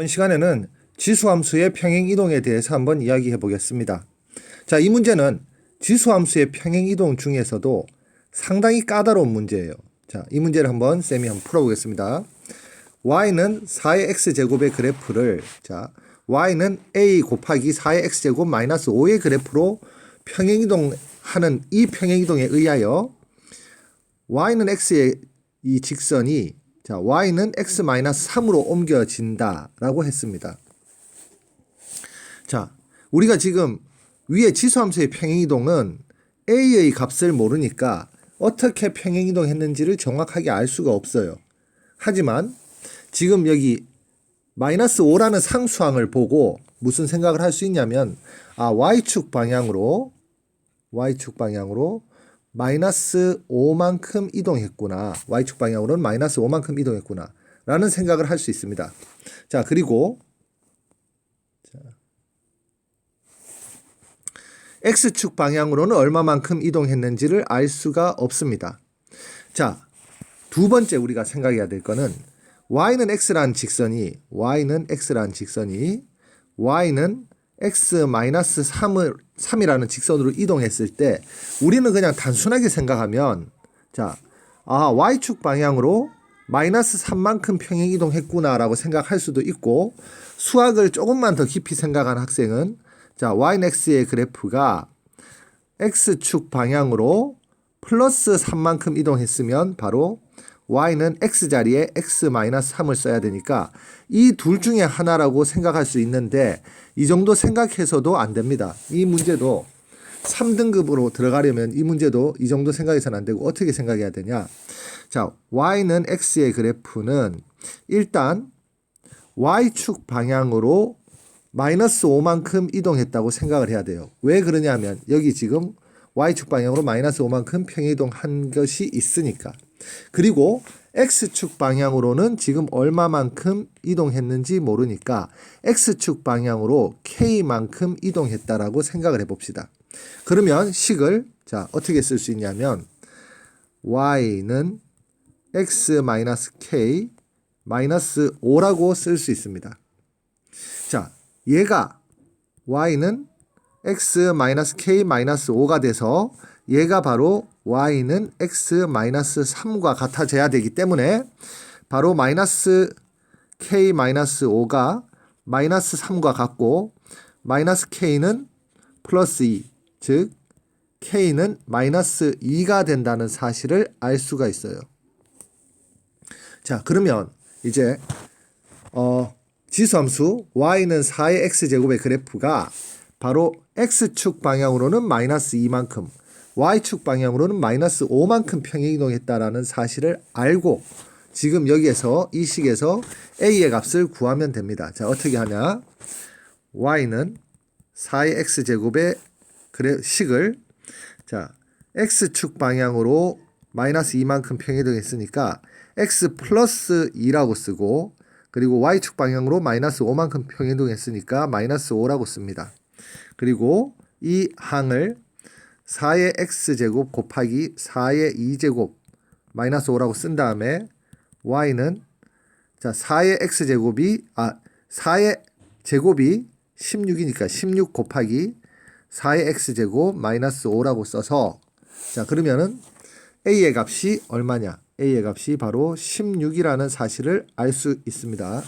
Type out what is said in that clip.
이번 시간에는 지수함수의 평행 이동에 대해서 한번 이야기해 보겠습니다. 자, 이 문제는 지수함수의 평행 이동 중에서도 상당히 까다로운 문제예요. 자, 이 문제를 한번 쌤이 한번 풀어보겠습니다. y는 4의 x제곱의 그래프를 자, y는 a 곱하기 4의 x제곱 마이너스 5의 그래프로 평행이동하는 이 평행이동에 의하여 y는 x의 이 직선이 자, y는 x 마이너스 3으로 옮겨진다라고 했습니다. 자, 우리가 지금 위에 지수함수의 평행이동은 a의 값을 모르니까 어떻게 평행이동했는지를 정확하게 알 수가 없어요. 하지만 지금 여기 마이너스 5라는 상수항을 보고 무슨 생각을 할 수 있냐면 아 y축 방향으로 y축 방향으로 마이너스 5만큼 이동했구나. y축 방향으로는 마이너스 5만큼 이동했구나. 라는 생각을 할 수 있습니다. 자, 그리고 자, x축 방향으로는 얼마만큼 이동했는지를 알 수가 없습니다. 자, 두 번째 우리가 생각해야 될 거는 y는 x라는 직선이 y는 x라는 직선이 y는 x 마이너스 3을 3이라는 직선으로 이동했을 때 우리는 그냥 단순하게 생각하면 자, 아, y축 방향으로 마이너스 3만큼 평행 이동했구나라고 생각할 수도 있고 수학을 조금만 더 깊이 생각한 학생은 자, y는 x의 그래프가 x축 방향으로 플러스 3만큼 이동했으면 바로 y는 x 자리에 x 마이너스 3을 써야 되니까 이 둘 중에 하나라고 생각할 수 있는데 이 정도 생각해서도 안 됩니다. 이 문제도 3등급으로 들어가려면 이 문제도 이 정도 생각해서는 안 되고 어떻게 생각해야 되냐? 자, y는 x의 그래프는 일단 y축 방향으로 마이너스 5만큼 이동했다고 생각을 해야 돼요. 왜 그러냐면 여기 지금 y축 방향으로 마이너스 5만큼 평이동한 것이 있으니까. 그리고 x축 방향으로는 지금 얼마만큼 이동했는지 모르니까 x축 방향으로 k만큼 이동했다라고 생각을 해봅시다. 그러면 식을 자 어떻게 쓸 수 있냐면 y는 x 마이너스 k 마이너스 5라고 쓸 수 있습니다. 자 얘가 y는 x 마이너스 k 마이너스 5가 돼서 얘가 바로 y는 x 마이너스 3과 같아져야 되기 때문에 바로 마이너스 k 마이너스 5가 마이너스 3과 같고 마이너스 k는 플러스 2, 즉 k는 마이너스 2가 된다는 사실을 알 수가 있어요. 자, 그러면 이제 어 지수함수 y는 4의 x제곱의 그래프가 바로 x축 방향으로는 마이너스 2만큼 y축 방향으로는 마이너스 5만큼 평행이동했다라는 사실을 알고 지금 여기에서 이 식에서 a의 값을 구하면 됩니다. 자 어떻게 하냐 y는 4의 x제곱의 그래 식을 자 x축 방향으로 마이너스 2만큼 평행이동했으니까 x 플러스 2라고 쓰고 그리고 y축 방향으로 마이너스 5만큼 평행이동했으니까 마이너스 5라고 씁니다. 그리고 이 항을 4의 x제곱 곱하기 4의 2제곱 마이너스 5라고 쓴 다음에 y는 자 4의 x제곱이 아 4의 제곱이 16이니까 16 곱하기 4의 x제곱 마이너스 5라고 써서 자 그러면은 a의 값이 얼마냐 a의 값이 바로 16이라는 사실을 알 수 있습니다.